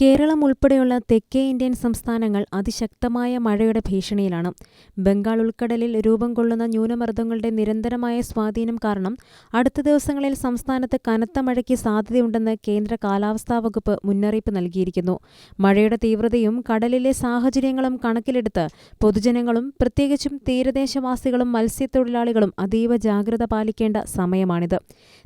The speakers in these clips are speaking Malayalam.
കേരളം ഉൾപ്പെടെയുള്ള തെക്കേ ഇന്ത്യൻ സംസ്ഥാനങ്ങൾ അതിശക്തമായ മഴയുടെ ഭീഷണിയിലാണ്. ബംഗാൾ ഉൾക്കടലിൽ രൂപം കൊള്ളുന്ന ന്യൂനമർദ്ദങ്ങളുടെ നിരന്തരമായ സ്വാധീനം കാരണം അടുത്ത ദിവസങ്ങളിൽ സംസ്ഥാനത്ത് കനത്ത മഴയ്ക്ക് സാധ്യതയുണ്ടെന്ന് കേന്ദ്ര കാലാവസ്ഥാ വകുപ്പ് മുന്നറിയിപ്പ് നൽകിയിരിക്കുന്നു. മഴയുടെ തീവ്രതയും കടലിലെ സാഹചര്യങ്ങളും കണക്കിലെടുത്ത് പൊതുജനങ്ങളും പ്രത്യേകിച്ചും തീരദേശവാസികളും മത്സ്യത്തൊഴിലാളികളും അതീവ ജാഗ്രത പാലിക്കേണ്ട സമയമാണിത്.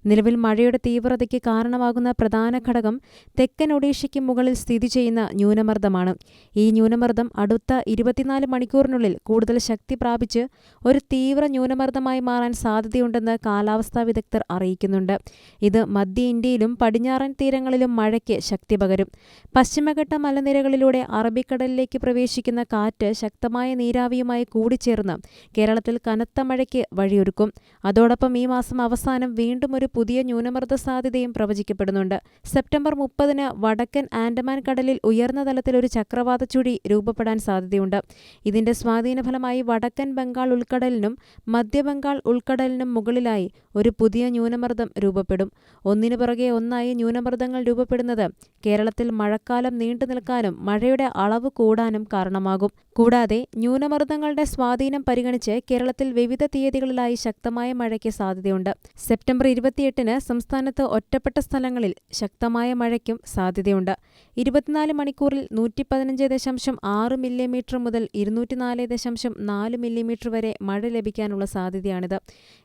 നിലവിൽ മഴയുടെ തീവ്രതയ്ക്ക് കാരണമാകുന്ന പ്രധാന ഘടകം തെക്കൻ ഒഡീഷയ്ക്ക് മുകളിൽ സ്ഥിതി ചെയ്യുന്ന ന്യൂനമർദ്ദമാണ്. ഈ ന്യൂനമർദ്ദം അടുത്ത ഇരുപത്തിനാല് മണിക്കൂറിനുള്ളിൽ കൂടുതൽ ശക്തി പ്രാപിച്ച് ഒരു തീവ്ര ന്യൂനമർദ്ദമായി മാറാൻ സാധ്യതയുണ്ടെന്ന് കാലാവസ്ഥാ വിദഗ്ധർ അറിയിക്കുന്നുണ്ട്. ഇത് മധ്യ ഇന്ത്യയിലും പടിഞ്ഞാറൻ തീരങ്ങളിലും മഴയ്ക്ക് ശക്തി പകരും. പശ്ചിമഘട്ട മലനിരകളിലൂടെ അറബിക്കടലിലേക്ക് പ്രവേശിക്കുന്ന കാറ്റ് ശക്തമായ നീരാവിയുമായി കൂടിച്ചേർന്ന് കേരളത്തിൽ കനത്ത മഴയ്ക്ക് വഴിയൊരുക്കും. അതോടൊപ്പം ഈ മാസം അവസാനം വീണ്ടും ഒരു പുതിയ ന്യൂനമർദ്ദ സാധ്യതയും പ്രവചിക്കപ്പെടുന്നുണ്ട്. സെപ്റ്റംബർ മുപ്പതിന് വടക്കൻ ആൻഡമാൻ കടലിൽ ഉയർന്ന തലത്തിൽ ഒരു ചക്രവാത ചുഴി രൂപപ്പെടാൻ സാധ്യതയുണ്ട്. ഇതിന്റെ സ്വാധീനഫലമായി വടക്കൻ ബംഗാൾ ഉൾക്കടലിനും മധ്യബംഗാൾ ഉൾക്കടലിനും മുകളിലായി ഒരു പുതിയ ന്യൂനമർദ്ദം രൂപപ്പെടും. ഒന്നിനു പുറകെ ഒന്നായി ന്യൂനമർദ്ദങ്ങൾ രൂപപ്പെടുന്നത് കേരളത്തിൽ മഴക്കാലം നീണ്ടു നിൽക്കാനും മഴയുടെ അളവ് കൂടാനും കാരണമാകും. കൂടാതെ ന്യൂനമർദ്ദങ്ങളുടെ സ്വാധീനം പരിഗണിച്ച് കേരളത്തിൽ വിവിധ തീയതികളിലായി ശക്തമായ മഴയ്ക്ക് സാധ്യതയുണ്ട്. സെപ്റ്റംബർ ഇരുപത്തിയെട്ടിന് സംസ്ഥാനത്ത് ഒറ്റപ്പെട്ട സ്ഥലങ്ങളിൽ ശക്തമായ മഴയ്ക്കും സാധ്യതയുണ്ട്. ഇരുപത്തിനാല് മണിക്കൂറിൽ നൂറ്റി പതിനഞ്ച് ദശാംശം ആറ് മില്ലിമീറ്റർ മുതൽ ഇരുന്നൂറ്റിനാല് ദശാംശം നാല് മില്ലിമീറ്റർ വരെ മഴ ലഭിക്കാനുള്ള സാധ്യതയാണിത്.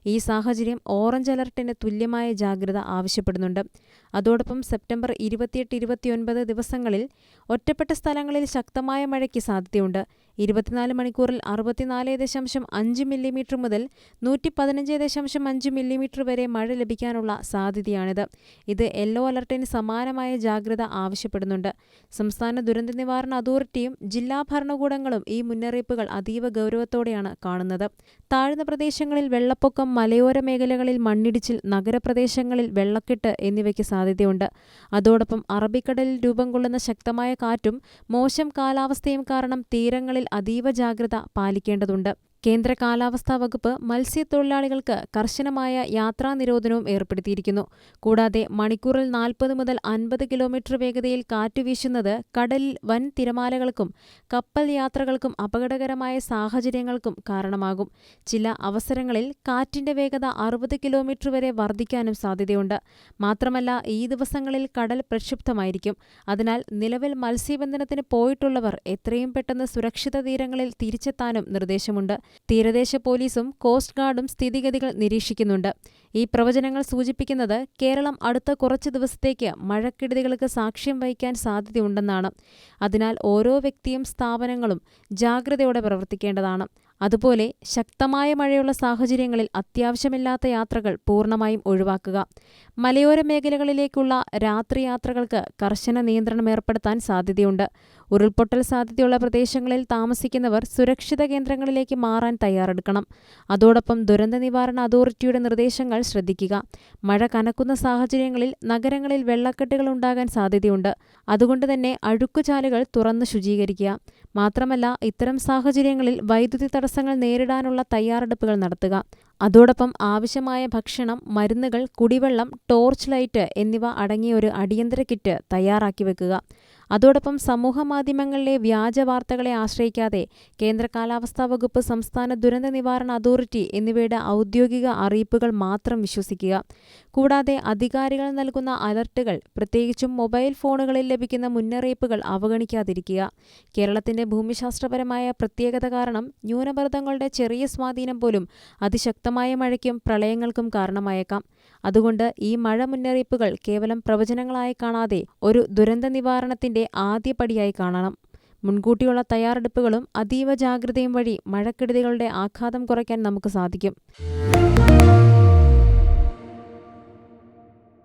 ഈ സാഹചര്യം ഓറഞ്ച് അലർട്ടിന് തുല്യമായ ജാഗ്രത ആവശ്യപ്പെടുന്നുണ്ട്. അതോടൊപ്പം സെപ്റ്റംബർ ഇരുപത്തിയെട്ട് ഇരുപത്തിയൊൻപത് ദിവസങ്ങളിൽ ഒറ്റപ്പെട്ട സ്ഥലങ്ങളിൽ ശക്തമായ മഴയ്ക്ക് സാധ്യതയുണ്ട്. ഇരുപത്തിനാല് മണിക്കൂറിൽ അറുപത്തിനാല് ദശാംശം അഞ്ച് മില്ലിമീറ്റർ മുതൽ നൂറ്റി പതിനഞ്ച് ദശാംശം അഞ്ച് മില്ലിമീറ്റർ വരെ മഴ ലഭിക്കാനുള്ള സാധ്യതയാണിത്. ഇത് യെല്ലോ അലർട്ടിന് സമാനമായ ജാഗ്രത ആവശ്യപ്പെടുന്നുണ്ട്. സംസ്ഥാന ദുരന്ത നിവാരണ അതോറിറ്റിയും ജില്ലാ ഭരണകൂടങ്ങളും ഈ മുന്നറിയിപ്പുകൾ അതീവ ഗൗരവത്തോടെയാണ് കാണുന്നത്. താഴ്ന്ന പ്രദേശങ്ങളിൽ വെള്ളപ്പൊക്കം മലയോര മേഖലകളിൽ മണ്ണിടിച്ചിൽ നഗരപ്രദേശങ്ങളിൽ വെള്ളക്കെട്ട് എന്നിവയ്ക്ക് സാധ്യതയുണ്ട്. അതോടൊപ്പം അറബിക്കടലിൽ രൂപം കൊള്ളുന്ന ശക്തമായ കാറ്റും മോശം കാലാവസ്ഥയും കാരണം തീരങ്ങളിൽ അതീവ ജാഗ്രത പാലിക്കേണ്ടതുണ്ട് കേന്ദ്ര കാലാവസ്ഥാ വകുപ്പ് മത്സ്യത്തൊഴിലാളികൾക്ക് കർശനമായ യാത്രാ നിരോധനവും ഏർപ്പെടുത്തിയിരിക്കുന്നു. കൂടാതെ മണിക്കൂറിൽ നാൽപ്പത് മുതൽ അൻപത് കിലോമീറ്റർ വേഗതയിൽ കാറ്റ് വീശുന്നത് കടലിൽ വൻ തിരമാലകൾക്കും കപ്പൽ യാത്രകൾക്കും അപകടകരമായ സാഹചര്യങ്ങൾക്കും കാരണമാകും. ചില അവസരങ്ങളിൽ കാറ്റിന്റെ വേഗത അറുപത് കിലോമീറ്റർ വരെ വർദ്ധിക്കാനും സാധ്യതയുണ്ട്. മാത്രമല്ല ഈ ദിവസങ്ങളിൽ കടൽ പ്രക്ഷുബ്ധമായിരിക്കും. അതിനാൽ നിലവിൽ മത്സ്യബന്ധനത്തിന് പോയിട്ടുള്ളവർ എത്രയും പെട്ടെന്ന് സുരക്ഷിത തീരങ്ങളിൽ തിരിച്ചെത്താനും നിർദ്ദേശമുണ്ട്. തീരദേശ പോലീസും കോസ്റ്റ് ഗാർഡും സ്ഥിതിഗതികൾ നിരീക്ഷിക്കുന്നുണ്ട്. ഈ പ്രവചനങ്ങൾ സൂചിപ്പിക്കുന്നത് കേരളം അടുത്ത കുറച്ച് ദിവസത്തേക്ക് മഴക്കെടുതികൾക്ക് സാക്ഷ്യം വഹിക്കാൻ സാധ്യതയുണ്ടെന്നാണ്. അതിനാൽ ഓരോ വ്യക്തിയും സ്ഥാപനങ്ങളും ജാഗ്രതയോടെ പ്രവർത്തിക്കേണ്ടതാണ്. അതുപോലെ ശക്തമായ മഴയുള്ള സാഹചര്യങ്ങളിൽ അത്യാവശ്യമില്ലാത്ത യാത്രകൾ പൂർണമായും ഒഴിവാക്കുക. മലയോര മേഖലകളിലേക്കുള്ള രാത്രി യാത്രകൾക്ക് കർശന നിയന്ത്രണം ഏർപ്പെടുത്താൻ സാധ്യതയുണ്ട്. ഉരുൾപൊട്ടൽ സാധ്യതയുള്ള പ്രദേശങ്ങളിൽ താമസിക്കുന്നവർ സുരക്ഷിത കേന്ദ്രങ്ങളിലേക്ക് മാറാൻ തയ്യാറെടുക്കണം. അതോടൊപ്പം ദുരന്ത നിവാരണ അതോറിറ്റിയുടെ നിർദ്ദേശങ്ങൾ ശ്രദ്ധിക്കുക. മഴ കനക്കുന്ന സാഹചര്യങ്ങളിൽ നഗരങ്ങളിൽ വെള്ളക്കെട്ടുകൾ ഉണ്ടാകാൻ സാധ്യതയുണ്ട്. അതുകൊണ്ട് തന്നെ അഴുക്കുചാലുകൾ തുറന്ന് ശുചീകരിക്കുക. മാത്രമല്ല ഇത്തരം സാഹചര്യങ്ങളിൽ വൈദ്യുതി തടസ്സങ്ങൾ നേരിടാനുള്ള തയ്യാറെടുപ്പുകൾ നടത്തുക. അതോടൊപ്പം ആവശ്യമായ ഭക്ഷണം മരുന്നുകൾ കുടിവെള്ളം ടോർച്ച് ലൈറ്റ് എന്നിവ അടങ്ങിയ ഒരു അടിയന്തര കിറ്റ് തയ്യാറാക്കി വെക്കുക. അതോടൊപ്പം സമൂഹമാധ്യമങ്ങളിലെ വ്യാജ വാർത്തകളെ ആശ്രയിക്കാതെ കേന്ദ്ര കാലാവസ്ഥാ വകുപ്പ് സംസ്ഥാന ദുരന്ത നിവാരണ അതോറിറ്റി എന്നിവയുടെ ഔദ്യോഗിക അറിയിപ്പുകൾ മാത്രം വിശ്വസിക്കുക. കൂടാതെ അധികാരികൾ നൽകുന്ന അലർട്ടുകൾ പ്രത്യേകിച്ചും മൊബൈൽ ഫോണുകളിൽ ലഭിക്കുന്ന മുന്നറിയിപ്പുകൾ അവഗണിക്കാതിരിക്കുക. കേരളത്തിന്റെ ഭൂമിശാസ്ത്രപരമായ പ്രത്യേകത കാരണം ന്യൂനമർദ്ദങ്ങളുടെ ചെറിയ സ്വാധീനം പോലും അതിശക്തമായ മഴയ്ക്കും പ്രളയങ്ങൾക്കും കാരണമായേക്കാം. അതുകൊണ്ട് ഈ മഴ മുന്നറിയിപ്പുകൾ കേവലം പ്രവചനങ്ങളായി കാണാതെ ഒരു ദുരന്ത നിവാരണത്തിന്റെ ആദ്യപടിയായി കാണണം. മുൻകൂട്ടിയുള്ള തയ്യാറെടുപ്പുകളും അതീവ ജാഗ്രതയും വഴി മഴക്കെടുതികളുടെ ആഘാതം കുറയ്ക്കാൻ നമുക്ക് സാധിക്കും.